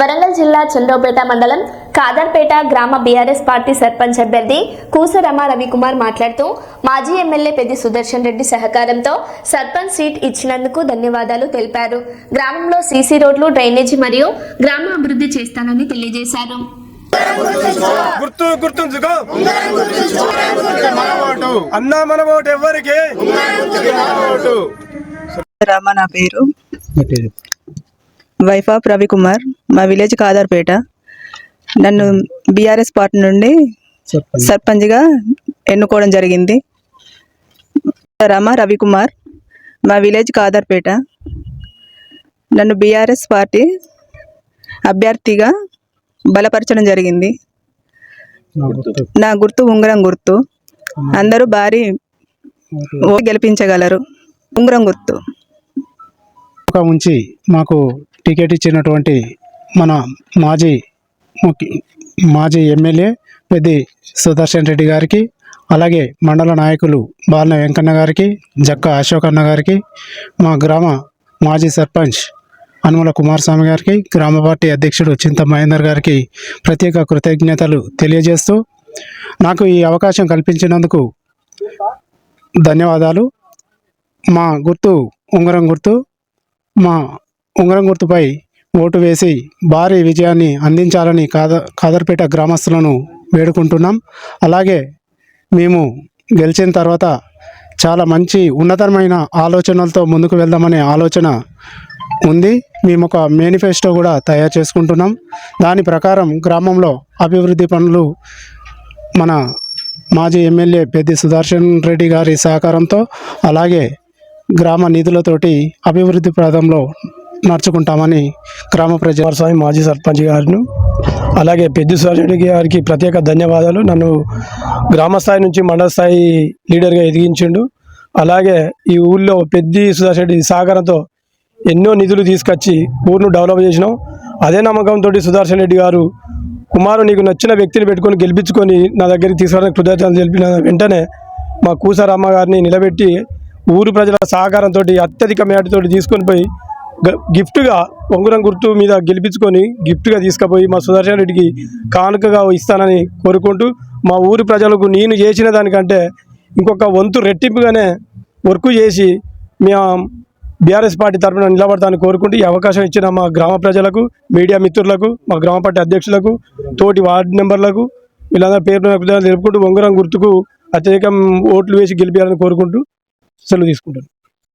వరంగల్ జిల్లా చంద్రపేట మండలం కాదర్పేట గ్రామ బీఆర్ఎస్ పార్టీ సర్పంచ్ అభ్యర్థి కూసరమ రవికుమార్ మాట్లాడుతూ మాజీ ఎమ్మెల్యే పెద్ది సుదర్శన్ రెడ్డి సహకారంతో సర్పంచ్ సీట్ ఇచ్చినందుకు ధన్యవాదాలు తెలిపారు. గ్రామంలో సీసీ రోడ్లు డ్రైనేజీ మరియు గ్రామ అభివృద్ధి చేస్తానని తెలియజేశారు. గుర్తు గుర్తుంచుకో. అన్నా మన ఓటు ఎవరికి రామ నా పేరు. వైఫ్ రవికుమార్. మా విలేజ్ కాదర్పేట. నన్ను బీఆర్ఎస్ పార్టీ నుండి సర్పంచ్గా ఎన్నుకోవడం జరిగింది. రామ రవికుమార్ మా విలేజ్ కాదర్పేట. నన్ను బీఆర్ఎస్ పార్టీ అభ్యర్థిగా బలపరచడం జరిగింది. నా గుర్తు. ఉంగరం గుర్తు. అందరూ భారీ గెలిపించగలరు. ఉంగరం గుర్తు. ఒక ఉంచి మాకు టికెట్ ఇచ్చినటువంటి మన మాజీ ముఖ్య- మాజీ ఎమ్మెల్యే పెద్ది సుదర్శన్ రెడ్డి గారికి అలాగే మండల నాయకులు బాలన వెంకన్న గారికి జక్క అశోక్ అన్న గారికి మా గ్రామ మాజీ సర్పంచ్ అనుమల కుమారస్వామి గారికి గ్రామ పార్టీ అధ్యక్షుడు చింత మహేందర్ గారికి ప్రత్యేక కృతజ్ఞతలు తెలియజేస్తూ నాకు ఈ అవకాశం కల్పించినందుకు ధన్యవాదాలు. మా గుర్తు ఉంగరం గుర్తు మా ఉంగరం గుర్తుపై ఓటు వేసి భారీ విజయాన్ని అందించాలని కాద కాదర్పేట గ్రామస్తులను వేడుకుంటున్నాం. అలాగే మేము గెలిచిన తర్వాత చాలా మంచి ఉన్నతమైన ఆలోచనలతో ముందుకు వెళ్దామనే ఆలోచన ఉంది. మేము ఒక మేనిఫెస్టో కూడా తయారు చేసుకుంటున్నాం. దాని ప్రకారం గ్రామంలో అభివృద్ధి పనులు మన మాజీ ఎమ్మెల్యే పెద్ది సుదర్శన్ రెడ్డి గారి సహకారంతో అలాగే గ్రామ నిధులతోటి అభివృద్ధి ప్రాంతంలో నడుచుకుంటామని గ్రామ ప్రజల స్వామి మాజీ సర్పంచ్ గారిను అలాగే పెద్ద రెడ్డి గారికి ప్రత్యేక ధన్యవాదాలు. నన్ను గ్రామ స్థాయి నుంచి మండల స్థాయి లీడర్గా ఎదిగించిండు. అలాగే ఈ ఊళ్ళో పెద్ది సుధాష్ రెడ్డి సహకారంతో ఎన్నో నిధులు తీసుకొచ్చి ఊరును డెవలప్ చేసినాం. అదే నమ్మకంతో సుదర్శన్ రెడ్డి గారు కుమారు నీకు నచ్చిన వ్యక్తిని పెట్టుకొని గెలిపించుకొని నా దగ్గరికి తీసుకురావడానికి కృతజ్ఞతలు తెలిపిన వెంటనే మా కూసారమ్మ గారిని నిలబెట్టి ఊరు ప్రజల సహకారంతో అత్యధిక మేటతోటి తీసుకొని పోయి గిఫ్ట్గా ఉంగరం గుర్తు మీద గెలిపించుకొని గిఫ్ట్గా తీసుకుపోయి మా సుదర్శన్ రెడ్డికి కానుకగా ఇస్తానని కోరుకుంటూ మా ఊరి ప్రజలకు నేను చేసిన దానికంటే ఇంకొక వంతు రెట్టింపుగానే వర్క్ చేసి మేము బీఆర్ఎస్ పార్టీ తరఫున నిలబడతాను కోరుకుంటూ ఈ అవకాశం ఇచ్చిన మా గ్రామ ప్రజలకు మీడియా మిత్రులకు మా గ్రామ పార్టీ అధ్యక్షులకు తోటి వార్డు మెంబర్లకు వీళ్ళందరూ పేరు తెలుపుకుంటూ ఉంగరం గుర్తుకు అత్యధికం ఓట్లు వేసి గెలిపించాలని కోరుకుంటూ సెలవు తీసుకుంటాను